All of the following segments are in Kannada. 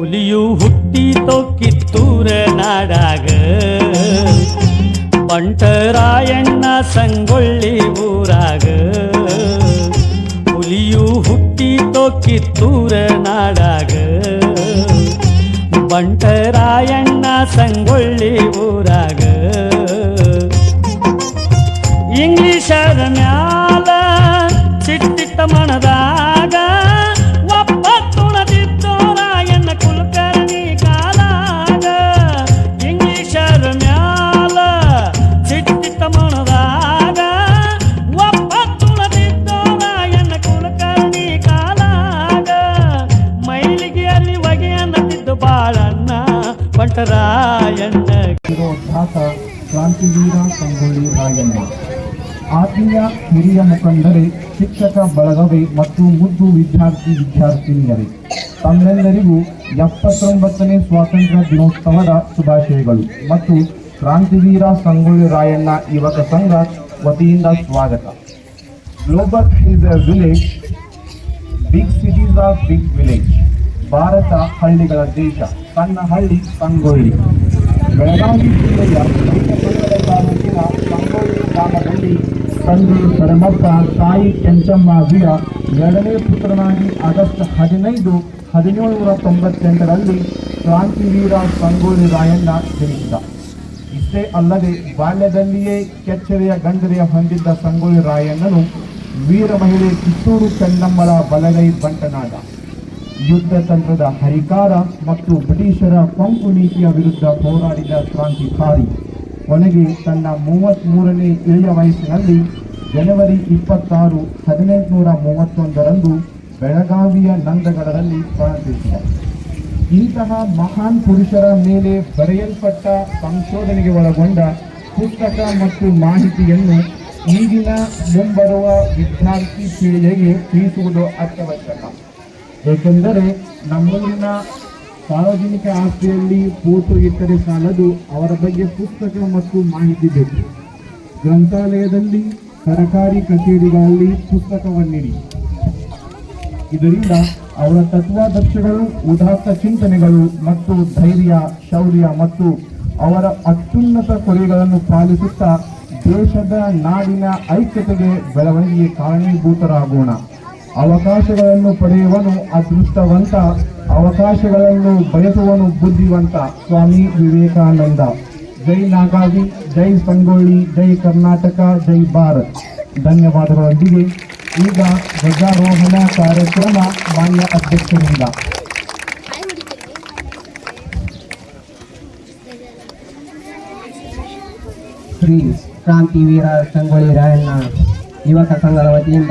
ಹುಲಿಯು ಹುಟ್ಟಿ ಕಿತ್ತೂರ ನಾಡಾಗ ಬಂಟರಾಯಣ್ಣ ಸಂಗೊಳ್ಳಿ ಊರಾಗ. ಹುಲಿಯು ಹುಟ್ಟಿ ಕಿತ್ತೂರ ನಾಡಾಗ ಬಂಟರಾಯಣ್ಣ ಸಂಗೊಳ್ಳಿ ಊರಾಗ. ಖ್ಯಾತ ಕ್ರಾಂತಿವೀರ ಸಂಗೊಳ್ಳಿ ರಾಯಣ್ಣ. ಆತ್ಮೀಯ ಹಿರಿಯ ಮುಖಂಡರೇ, ಶಿಕ್ಷಕ ಬಳಗವೇ ಮತ್ತು ಮುದ್ದು ವಿದ್ಯಾರ್ಥಿ ವಿದ್ಯಾರ್ಥಿನಿಯರೇ, ತಮ್ಮೆಲ್ಲರಿಗೂ ಎಪ್ಪತ್ತೊಂಬತ್ತನೇ ಸ್ವಾತಂತ್ರ್ಯ ದಿನೋತ್ಸವದ ಶುಭಾಶಯಗಳು ಮತ್ತು ಕ್ರಾಂತಿವೀರ ಸಂಗೊಳ್ಳಿ ರಾಯಣ್ಣ ಯುವಕ ಸಂಘ ವತಿಯಿಂದ ಸ್ವಾಗತ. Global is a village, big cities of big village, Bharat ಹಳ್ಳಿಗಳ ದೇಶ, ಸಣ್ಣ ಹಳ್ಳಿ ಸಂಗೊಳ್ಳಿ. ಬೆಳಗಾವಿ ಜಿಲ್ಲೆಯ ತಾಲೂಕಿನ ಗ್ರಾಮದಲ್ಲಿ ತಂದೆ ಪರಮಪ್ಪ ತಾಯಿ ಕೆಂಚಮ್ಮ ವೀರ ಎರಡನೇ ಪುತ್ರನಾಗಿ ಆಗಸ್ಟ್ ಹದಿನೈದು ಹದಿನೇಳು ನೂರ ತೊಂಬತ್ತೆಂಟರಲ್ಲಿ ಕ್ರಾಂತಿವೀರ ಸಂಗೊಳ್ಳಿ ರಾಯಣ್ಣ ಜನಿಸಿದ. ಇಷ್ಟೇ ಅಲ್ಲದೆ ಬಾಲ್ಯದಲ್ಲಿಯೇ ಕೆಚ್ಚರೆಯ ಗಂಡರೆಯ ಹೊಂದಿದ್ದ ಸಂಗೊಳ್ಳಿ ರಾಯಣ್ಣನು ವೀರ ಮಹಿಳೆ ಕಿತ್ತೂರು ಚೆನ್ನಮ್ಮಳ ಬಲಗೈ ಬಂಟನಾದ. ಯುದ್ಧ ತಂತ್ರದ ಹರಿಕಾರ ಮತ್ತು ಬ್ರಿಟಿಷರ ಪಂಪು ನೀತಿಯ ವಿರುದ್ಧ ಹೋರಾಡಿದ ಕ್ರಾಂತಿಕಾರಿ. ಕೊನೆಗೆ ತನ್ನ ಮೂವತ್ತ್ ಮೂರನೇ ಇಳಿಯ ವಯಸ್ಸಿನಲ್ಲಿ ಜನವರಿ ಇಪ್ಪತ್ತಾರು, ಹದಿನೆಂಟುನೂರ ಮೂವತ್ತೊಂದರಂದು ಬೆಳಗಾವಿಯ ನಂದಗಡದಲ್ಲಿ ಪ್ರಾರಂಭಿಸಿದ. ಇಂತಹ ಮಹಾನ್ ಪುರುಷರ ಮೇಲೆ ಬರೆಯಲ್ಪಟ್ಟ ಸಂಶೋಧನೆಗೆ ಒಳಗೊಂಡ ಪುಸ್ತಕ ಮತ್ತು ಮಾಹಿತಿಯನ್ನು ಈಗಿನ ಮುಂಬರುವ ವಿದ್ಯಾರ್ಥಿ ಪೀಳಿಗೆಗೆ ತಿಳಿಸುವುದು ಅತ್ಯವಶ್ಯಕ. ಏಕೆಂದರೆ ನಮ್ಮೂರಿನ ಸಾರ್ವಜನಿಕ ಆಸ್ತಿಯಲ್ಲಿ ಫೋಟೋ ಇಟ್ಟರೆ ಸಾಲದು ಅವರ ಬಗ್ಗೆ ಪುಸ್ತಕ ಮತ್ತು ಮಾಹಿತಿ ಬೇಕು. ಗ್ರಂಥಾಲಯದಲ್ಲಿ, ಸರಕಾರಿ ಕಚೇರಿಗಳಲ್ಲಿ ಪುಸ್ತಕವನ್ನಿಡಿ. ಇದರಿಂದ ಅವರ ತತ್ವಾದರ್ಶಗಳು, ಉದಾತ್ತ ಚಿಂತನೆಗಳು ಮತ್ತು ಧೈರ್ಯ, ಶೌರ್ಯ ಮತ್ತು ಅವರ ಅತ್ಯುನ್ನತ ಕೊಲೆಗಳನ್ನು ಪಾಲಿಸುತ್ತಾ ದೇಶದ ನಾಡಿನ ಐಕ್ಯತೆಗೆ ಬೆಳವಣಿಗೆ ಕಾರಣೀಭೂತರಾಗೋಣ. ಅವಕಾಶಗಳನ್ನು ಪಡೆಯುವನು ಅದೃಷ್ಟವಂತ, ಅವಕಾಶಗಳನ್ನು ಬಯಸುವನು ಬುದ್ಧಿವಂತ. ಸ್ವಾಮಿ ವಿವೇಕಾನಂದ. ಜೈ ನಾಗಾವಿ, ಜೈ ಸಂಗೊಳ್ಳಿ, ಜೈ ಕರ್ನಾಟಕ, ಜೈ ಭಾರತ್. ಧನ್ಯವಾದಗಳೊಂದಿಗೆ ಈಗ ಧ್ವಜಾರೋಹಣ ಕಾರ್ಯಕ್ರಮ ಮಾನ್ಯ ಅಧ್ಯಕ್ಷರಿಂದ. ಶ್ರೀ ಕ್ರಾಂತಿವೀರ ಸಂಗೊಳ್ಳಿ ರಾಯಣ್ಣ ಯುವಕ ಸಂಘದ ವತಿಯಿಂದ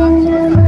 Thank you.